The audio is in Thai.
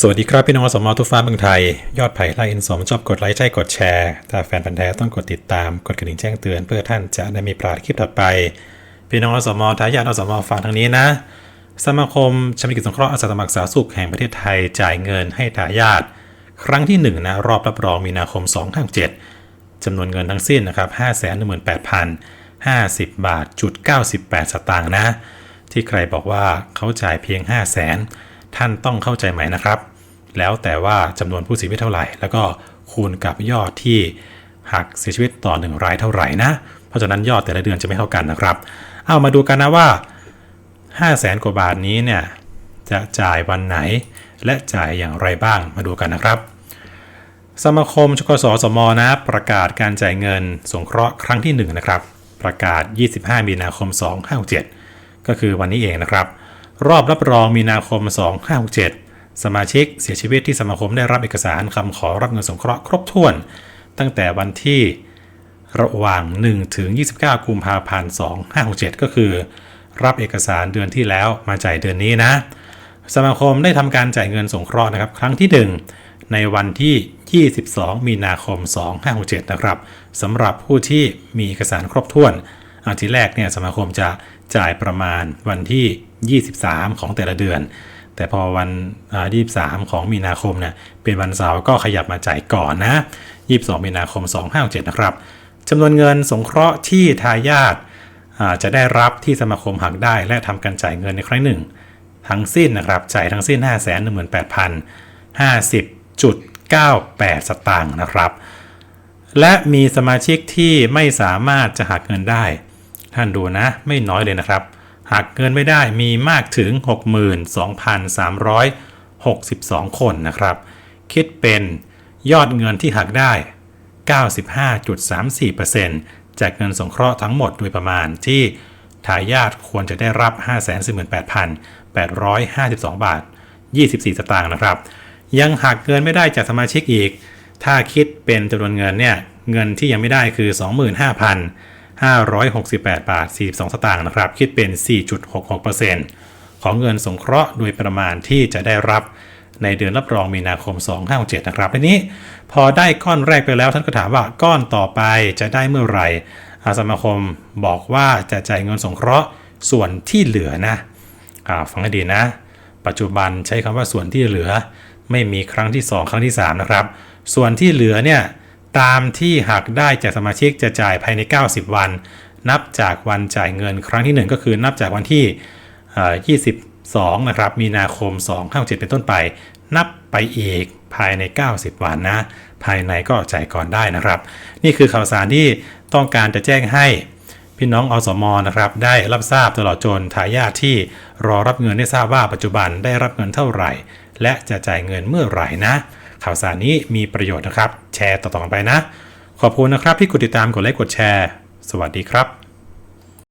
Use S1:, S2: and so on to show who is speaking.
S1: สวัสดีครับพี่น้องสมอทุกฟ้าเมืองไทย ยอดไผ่ไล่อินสมชอบกดไลค์ใช่กดแชร์ ถ้าแฟนพันธ์แท้ต้องกดติดตามกดกระดิ่งแจ้งเตือนเพื่อท่านจะได้ม่พลาดคลิปถัดไป พี่น้องสมอทายาทอสมอฟังทางนี้นะ สมาคมชมรมกิจสงเคราะห์อาสาสมัครสาธารณสุขแห่งประเทศไทยจ่ายเงินให้ทายาทครั้งที่1นะรอบรับรองมีนาคม257จำนวนเงินทั้งสิ้นนะครับ518,050 บาทจุด98 สตางค์นะ ที่ใครบอกว่าเขาจ่ายเพียง 5 0 0แสน ท่านต้องเข้าใจใหม่นะครับ แล้วแต่ว่าจำนวนผู้เสียชีวิตเท่าไหร่ แล้วก็คูณกับยอดที่หักเสียชีวิตต่อ1รายเท่าไหร่นะ เพราะฉะนั้นยอดแต่ละเดือนจะไม่เท่ากันนะครับ เอามาดูกันนะว่า 5 0 0แสนกว่าบาทนี้เนี่ยจะจ่ายวันไหนและจ่ายอย่างไรบ้างมาดูกันนะครับ สมาคมชกสสมนะ ประกาศการจ่ายเงินสงเคราะห์ครั้งที่ 1 นะครับ ประกาศ 25 มีนาคม 2567 ก็คือวันนี้เองนะครับ รอบรับรองมีนาคม 2567 สมาชิกเสียชีวิตที่สมาคมได้รับเอกสารคำขอรับเงินสงเคราะห์ครบถ้วน ตั้งแต่วันที่ระหว่าง 1 ถึง 29 กุมภาพันธ์ 2567 ก็คือ รับเอกสารเดือนที่แล้วมาจ่ายเดือนนี้นะ สมาคมได้ทำการจ่ายเงินสงเคราะห์นะครับ ครั้งที่ 1 ในวันที่ 22 มีนาคม 2567 นะครับสำหรับผู้ที่มีเอกสารครบถ้วนอันที่แรกเนี่ยสมาคมจะจ่ายประมาณวันที่ 23 ของแต่ละเดือน แต่พอวันอ่สา23ของมีนาคมเนี่ยเป็นวันเสาร์ก็ขยับมาจ่ายก่อนนะ 22 มีนาคม 2567นะครับจำนวนเงินสงเคราะห์ที่ทายาทจะได้รับที่สมาคมหักได้ และทำการจ่ายเงินในครั้งหนึ่ง ทั้งสิ้นนะครับจ่ายทั้งสิ้น 5 1 8 50.98 สตางค์นะครับ และมีสมาชิกที่ไม่สามารถจะหักเงินได้ ท่านดูนะ ไม่น้อยเลยนะครับ หักเงินไม่ได้มีมากถึง 62,362 คนนะครับ คิดเป็นยอดเงินที่หักได้ 95.34%จากเงินสงเคราะห์ทั้งหมดโดยประมาณที่ทายาทควรจะได้รับ 548,852 บาท 24 สตางค์นะครับ ยังหักเงินไม่ได้จากสมาชิกอีก ถ้าคิดเป็นจำนวนเงินเนี่ย เงินที่ยังไม่ได้คือ 568 บาท 42 สตางค์นะครับ คิดเป็น 4.66%ของเงินสงเคราะห์โดยประมาณที่จะได้รับในเดือนรับรองมีนาคม 2567 นะครับทีนี้พอได้ก้อนแรกไปแล้วท่านก็ถามว่าก้อนต่อไปจะได้เมื่อไหร่อาสมาคมบอกว่าจะจ่ายเงินสงเคราะห์ส่วนที่เหลือนะฟังให้ดีนะ ปัจจุบันใช้คำว่าส่วนที่เหลือ ไม่มีครั้งที่ 2 ครั้งที่ 3 นะครับ ส่วนที่เหลือเนี่ย ตามที่หักได้จากสมาชิกจะจ่ายภายใน 90 วัน นับจากวันจ่ายเงินครั้งที่ 1 ก็คือนับจากวันที่ 22 นะครับ มีนาคม 257 เป็นต้นไป นับไปอีกภายใน 90 วันนะ ภายในก็จ่ายก่อนได้นะครับ นี่คือข่าวสารที่ต้องการจะแจ้งให้พี่น้องอสมนะครับ ได้รับทราบตลอดจนทายาทที่รอรับเงินได้ทราบว่าปัจจุบันได้รับเงินเท่าไหร่ และจะจ่ายเงินเมื่อไหร่นะ ข่าวสารนี้มีประโยชน์นะครับ แชร์ต่อๆไปนะ ขอบคุณนะครับที่กดติดตามกดไลค์กดแชร์ สวัสดีครับ